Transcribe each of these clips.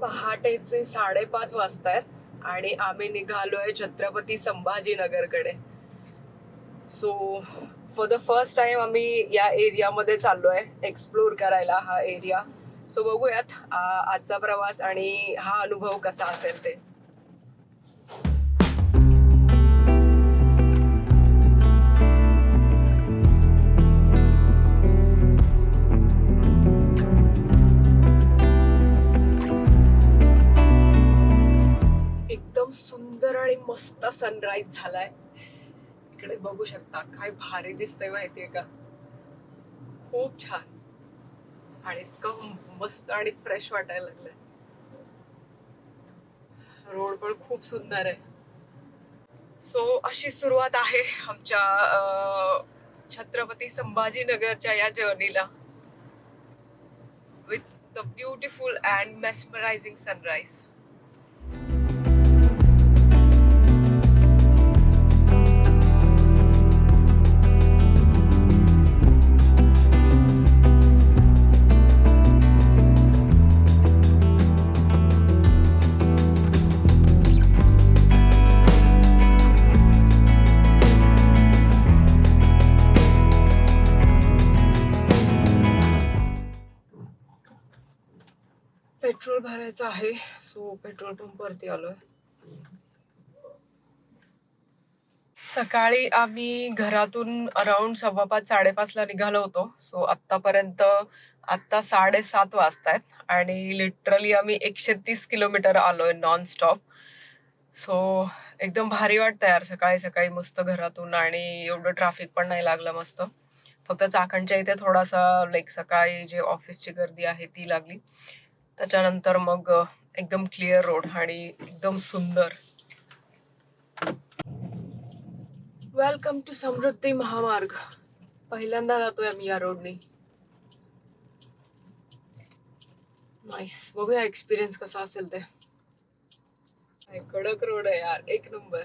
पहाटेचे साडेपाच वाजतायत आणि आम्ही निघालोय Chhatrapati संभाजीनगरकडे. So for the first time आम्ही या एरियामध्ये चाललोय एक्सप्लोर करायला हा एरिया सो बघूयात आजचा प्रवास आणि हा अनुभव कसा असेल ते. मस्त सनराईज झालाय. इकडे बघू शकता काय भारी दिसतंय माहितीये का? खूप छान. आणि इतकं मस्त आणि फ्रेश वाटायला लागलंय. रोड पण खूप सुंदर आहे. सो अशी सुरुवात आहे आमच्या छत्रपती संभाजीनगरच्या या जर्नीला with the beautiful and mesmerising sunrise करायचं आहे. सो पेट्रोल पंप वरती आलोय. सकाळी आम्ही घरातून अराउंड सव्वा पाच साडेपाच ला निघालो होतो. सो आतापर्यंत आत्ता साडेसात वाजतायत आणि लिटरली आम्ही एकशे तीस किलोमीटर आलोय नॉन स्टॉप सो एकदम भारी वाटतं यार सकाळी सकाळी मस्त घरातून आणि एवढं ट्रॅफिक पण नाही लागलं मस्त. फक्त चाकणच्या इथे थोडासा लाईक सकाळी जे ऑफिसची गर्दी आहे ती लागली. त्याच्यानंतर मग एकदम क्लिअर रोड आणि एकदम सुंदर. वेलकम टू समृद्धी महामार्ग. पहिल्यांदा जातोय आम्ही या रोडनी नाईस बघूया एक्सपिरियन्स कसा असेल ते. कडक रोड आहे यार. एक नंबर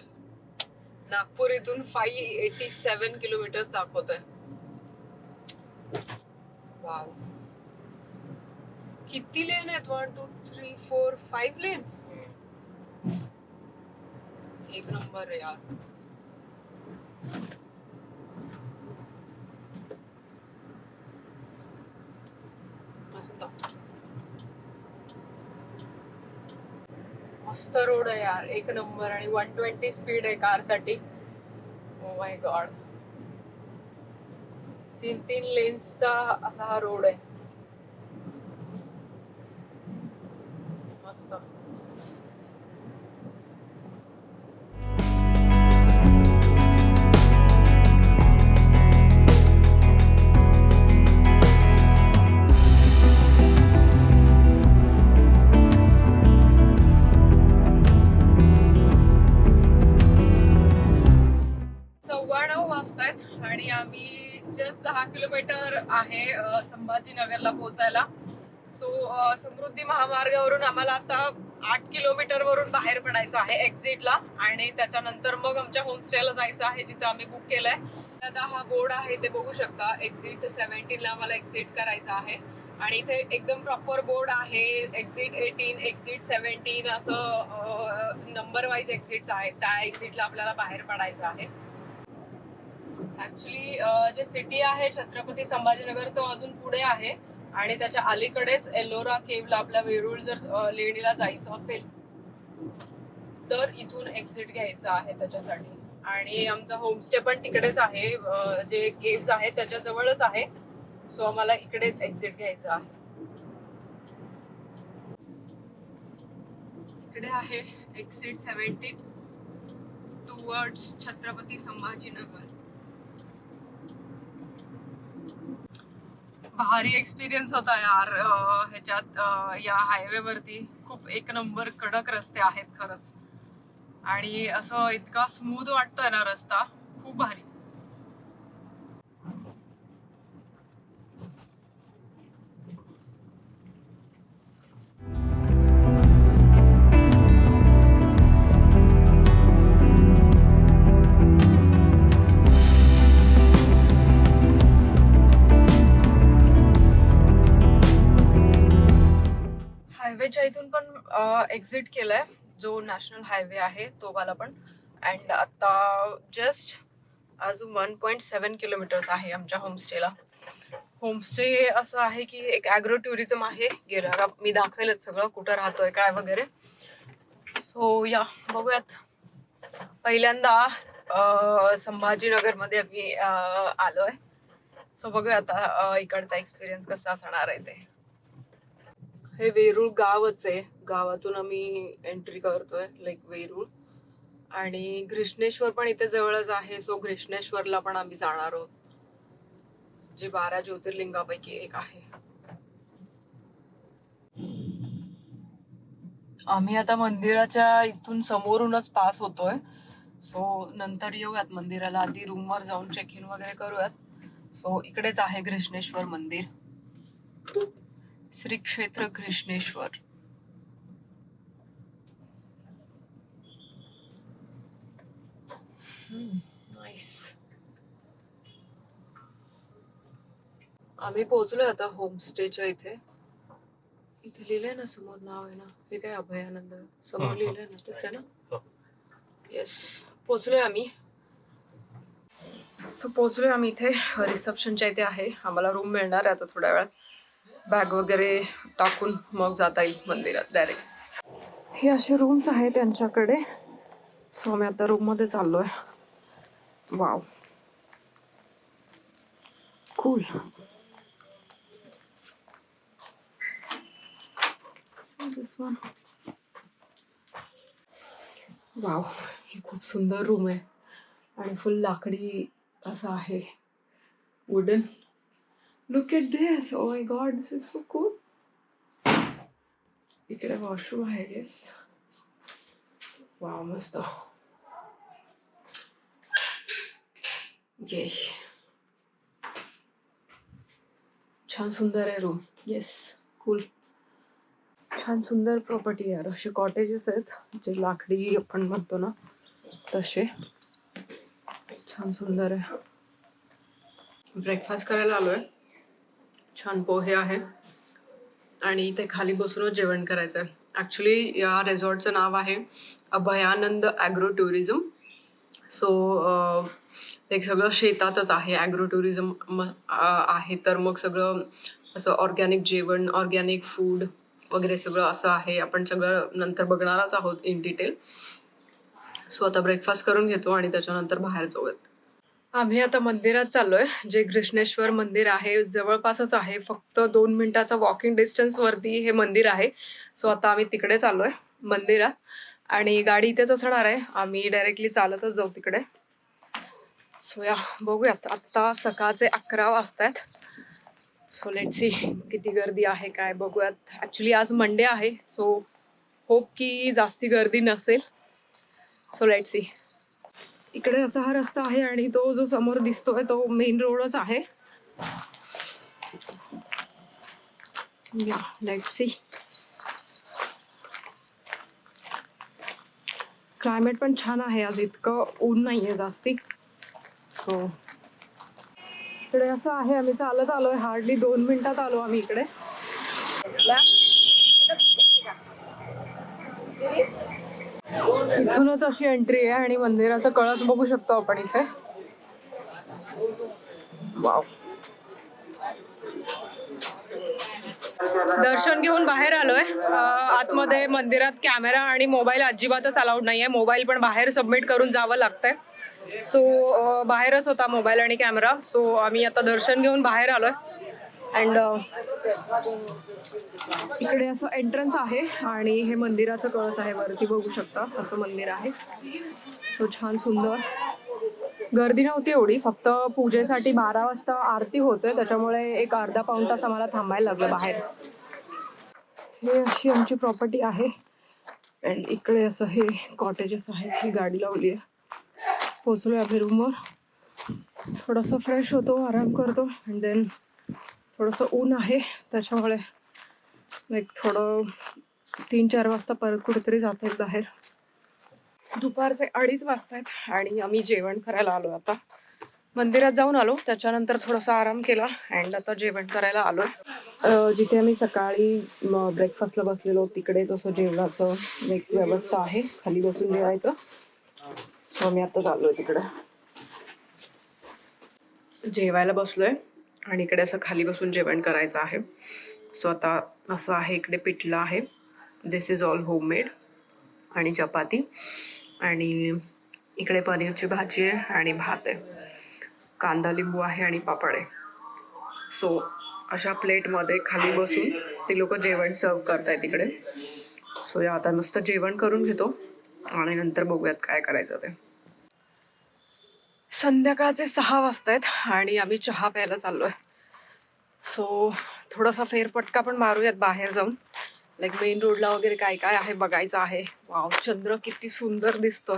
नागपूर इथून फाईव्ह एटी सेवन किलोमीटर दाखवत आहे किती लेन आहेत? One two three four five lanes एक नंबर आहे यार. मस्त. मस्त रोड आहे यार. एक नंबर आणि वन ट्वेंटी स्पीड आहे कारसाठी. ओ माय गॉड तीन तीन लेन्सचा असा हा रोड आहे. मस्त नऊ वाजतायत आणि आम्ही जस्ट दहा किलोमीटर आहे संभाजीनगरला पोहोचायला. समृद्धी महामार्गावरून आम्हाला आता आठ किलोमीटर वरून बाहेर पडायचं आहे एक्झिटला आणि त्याच्यानंतर मग आमच्या होमस्टेला जायचं आहे जिथं आम्ही बुक केलंय. आता हा बोर्ड आहे ते बघू शकता. एक्झिट सेव्हन्टीनला आम्हाला एक्झिट करायचं आहे. आणि इथे एकदम प्रॉपर बोर्ड आहे. एक्झिट एटीन एक्झिट सेव्हन्टीन असं नंबर वाईज एक्झिट्स आहेत. त्या एक्झिटला आपल्याला बाहेर पडायचं आहे. ऍक्च्युली जे सिटी आहे छत्रपती संभाजीनगर तो अजून पुढे आहे. आणि त्याच्या अलीकडेच एलोरा केवला आपल्या वेरूळ जर लेणीला जायचं असेल तर इथून एक्झिट घ्यायचं आहे त्याच्यासाठी. आणि आमचा होमस्टे पण तिकडेच आहे जे केव्स आहेत त्याच्या जवळच आहे. सो आम्हाला इकडेच एक्झिट घ्यायचं आहे. इकडे आहे exit seventeen towards Chhatrapati Sambhajinagar. भारी एक्सपिरियन्स होता यार ह्याच्यात या हायवे वरती. खूप एक नंबर कडक रस्ते आहेत खरंच. आणि असं इतका स्मूथ वाटतोय ना रस्ता. खूप भारी. आमच्या इथून पण एक्झिट केलाय. जो नॅशनल हायवे आहे तो वाला पण. अँड आता जस्ट अजून वन पॉईंट सेवन किलोमीटर्स आहे आमच्या होमस्टेला होमस्टे असं आहे की एक ॲग्रो टुरिझम आहे. गेल्यावर मी दाखवेलच सगळं कुठं राहतोय काय वगैरे. सो या बघूयात. पहिल्यांदा संभाजीनगरमध्ये आम्ही आलो आलोय. सो बघूया आता इकडचा एक्सपिरियन्स कसा असणार आहे ते. हे वेरूळ गावच आहे. गावातून आम्ही एंट्री करतोय लाईक वेरूळ. आणि घृष्णेश्वर पण इथे जवळच आहे. सो घृष्णेश्वरला पण आम्ही जाणार आहोत. जे बारा ज्योतिर्लिंगापैकी एक आहे. आम्ही आता मंदिराच्या इथून समोरूनच पास होतोय. सो नंतर येऊयात मंदिराला. आधी रूमवर जाऊन चेक इन वगैरे करूयात. सो इकडेच आहे घृष्णेश्वर मंदिर. श्री क्षेत्र घृष्णेश्वर नाईस आम्ही पोहोचलोय आता होमस्टेच्या इथे. इथे लिहिलंय ना समोर नाव आहे ना. हे काय अभयानंद? समोर हं, हं. लिहिलंय ना तेच आहे ना? हो. येस पोचलोय आम्ही. सो पोचलोय आम्ही इथे. रिसेप्शनच्या इथे आहे. आम्हाला रूम मिळणार आहे आता थोड्या वेळात. बॅग वगैरे टाकून मग जाता येईल मंदिरात डायरेक्ट हे असे रूम्स आहेत त्यांच्याकडे. सो मी आता रूममध्ये चाललोय. Wow cool this one wow ही खूप सुंदर रूम आहे. आणि फुल लाकडी असं आहे. Wooden look at this oh my god this is so cool इकडे वॉशरूम आहे गेस वाव मस्त ये। छान सुंदर आहे रूम येस कूल छान सुंदर प्रॉपर्टी यार। असे कॉटेजेस आहेत, जे लाकडी आपण म्हणतो ना, तसे. छान सुंदर आहे. ब्रेकफास्ट करायला आलोय. छान पोहे आहे. आणि इथे खाली बसूनच जेवण करायचं आहे ॲक्च्युली या रेझॉर्टचं नाव आहे अभयानंद ॲग्रो टुरिझम सो एक सगळं शेतातच आहे ॲग्रो टुरिझम म आहे. तर मग सगळं असं ऑर्गॅनिक जेवण ऑर्गॅनिक फूड वगैरे सगळं असं आहे. आपण सगळं नंतर बघणारच आहोत इन डिटेल सो आता ब्रेकफास्ट करून घेतो आणि त्याच्यानंतर बाहेर जाऊयात. आम्ही आता मंदिरात चाललोय जे घृष्णेश्वर मंदिर आहे जवळपासच आहे. फक्त दोन मिनिटाचा वॉकिंग डिस्टन्सवरती हे मंदिर आहे. सो आता आम्ही तिकडे चाललोय मंदिरात. आणि गाडी इथेच असणार आहे. आम्ही डायरेक्टली चालतच जाऊ तिकडे. सो या बघूयात. आत्ता सकाळचे अकरा वाजतायत. सो लेट सी किती गर्दी आहे काय बघूयात. ॲक्च्युली आज मंडे आहे. सो होप की जास्ती गर्दी नसेल. सो लेट सी इकडे असा हा रस्ता आहे आणि तो जो समोर दिसतोय तो मेन रोडच आहे. या सी क्लायमेट पण छान आहे आज इतकं ऊन नाहीये जास्ती. सो इकडे असं आहे आम्ही चालत आलोय हार्डली दोन मिनिटात आलो आम्ही इकडे. इथूनच अशी एंट्री आहे आणि मंदिराचा कळस बघू शकतो आपण इथे. दर्शन घेऊन बाहेर आलोय. आतमध्ये मंदिरात कॅमेरा आणि मोबाईल अजिबातच अलाउड नाहीये. मोबाईल पण बाहेर सबमिट करून जावं लागतंय. सो बाहेरच होता मोबाईल आणि कॅमेरा. सो आम्ही आता दर्शन घेऊन बाहेर आलोय. अँड uh, इकडे असं एंट्रन्स आहे आणि हे मंदिराचं कळस आहे. वरती बघू शकता असं मंदिर आहे. सो छान सुंदर. गर्दी नव्हती एवढी. फक्त पूजेसाठी बारा वाजता आरती होते. त्याच्यामुळे एक अर्धा पाऊण तास आम्हाला थांबायला लागलं बाहेर. हे अशी आमची प्रॉपर्टी आहे. अँड इकडे असं हे कॉटेजेस आहेत. ही गाडी लावली आहे. पोचलोय आम्ही रूमवर थोडंसं फ्रेश होतो आराम करतो. अँड देन थोडंसं ऊन आहे त्याच्यामुळे एक थोडं तीन चार वाजता परत कुठेतरी जाता येईल बाहेर. दुपारचे अडीच वाजतायत आणि आम्ही जेवण करायला आलो आता. मंदिरात जाऊन आलो त्याच्यानंतर थोडासा आराम केला अँड आता जेवण करायला आलो. जिथे आम्ही सकाळी ब्रेकफास्टला बसलेलो तिकडेच असं जेवणाचं एक व्यवस्था आहे खाली बसून जेवायचं. सो आम्ही आता चाललोय तिकडे. जेवायला बसलोय. आणि इकडे असं खाली बसून जेवण करायचं आहे. सो आता असं आहे इकडे पिठलं आहे. दिस इज ऑल होममेड आणि चपाती. आणि इकडे पनीरची भाजी आहे आणि भात आहे. कांदा लिंबू आहे आणि पापड आहे. सो अशा प्लेटमध्ये खाली बसून ते लोक जेवण सर्व करतायत तिकडे सो या आता नुसतं जेवण करून घेतो आणि नंतर बघूयात काय करायचं ते. संध्याकाळचे सहा वाजता आहेत आणि आम्ही चहा प्यायला चाललोय. सो थोडासा फेरपटका पण मारूयात बाहेर जाऊन. लाईक मेन रोडला वगैरे काय काय आहे बघायचं आहे. वाव चंद्र किती सुंदर दिसतोय.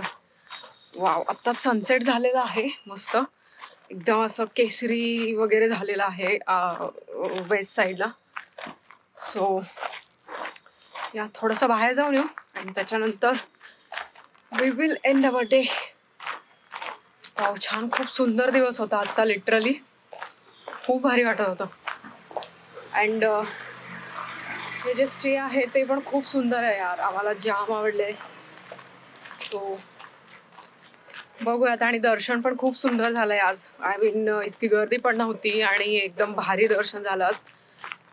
वाव आत्ताच सनसेट झालेला आहे मस्त. एकदम असं केसरी वगैरे झालेलं आहे वेस्ट साईडला सो या थोडंसं बाहेर जाऊन येऊ. आणि त्याच्यानंतर we will end our day wow छान. खूप सुंदर दिवस होता आजचा लिटरली खूप भारी वाटत होतं. अँड हे जे स्टे आहे ते पण खूप सुंदर आहे यार. आम्हाला जाम आवडले. सो बघूयात. आणि दर्शन पण खूप सुंदर झालंय आज. आय मीन इतकी गर्दी पण नव्हती आणि एकदम भारी दर्शन झालं आज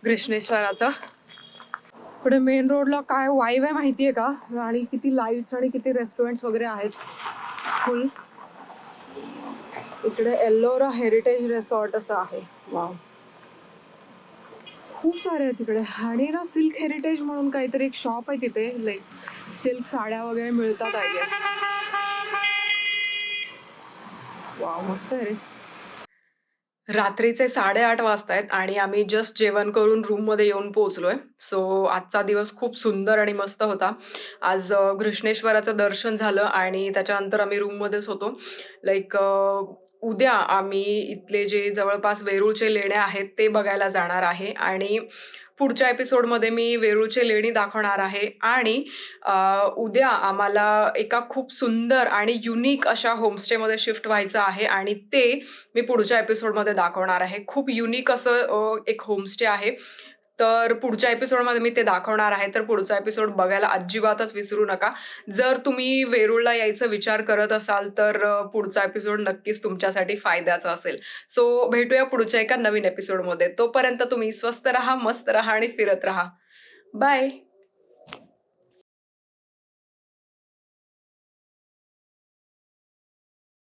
घृष्णेश्वराचं इकडे मेन रोडला काय वाईव आहे माहिती आहे का? आणि किती लाईट्स आणि किती रेस्टॉरंट्स वगैरे आहेत. फुल इकडे एल्लोरा हेरिटेज रिसॉर्ट असं आहे. वाव. खूप सारे आहेत तिकडे. आणि ना सिल्क हेरिटेज म्हणून काहीतरी एक शॉप आहे तिथे. लाईक सिल्क साड्या वगैरे मिळतात आय गेस वाव मस्त आहे रे. रात्रीचे साडेआठ वाजता आहेत आणि आम्ही जस्ट जेवण करून रूममध्ये येऊन पोहोचलोय. सो आजचा दिवस खूप सुंदर आणि मस्त होता. आज घृष्णेश्वराचं दर्शन झालं आणि त्याच्यानंतर आम्ही रूममध्येच होतो. लाईक उद्या आम्ही इथले जे जवळपास वेरूळचे लेणे आहेत ते बघायला जाणार आहे आणि पुढच्या एपिसोडमध्ये मी वेरूळचे लेणी दाखवणार आहे. आणि उद्या आम्हाला एका खूप सुंदर आणि युनिक अशा होमस्टेमध्ये शिफ्ट व्हायचं आहे आणि ते मी पुढच्या एपिसोडमध्ये दाखवणार आहे. खूप युनिक असं एक होमस्टे आहे. तर पुढच्या एपिसोडमध्ये मी ते दाखवणार आहे. तर पुढचा एपिसोड बघायला अजिबातच विसरू नका. जर तुम्ही वेरूळला यायचा विचार करत असाल तर पुढचा एपिसोड नक्कीच तुमच्यासाठी फायद्याचा असेल. सो भेटूया पुढच्या एका नवीन एपिसोडमध्ये. तोपर्यंत तुम्ही स्वस्त राहा मस्त राहा आणि फिरत राहा. बाय!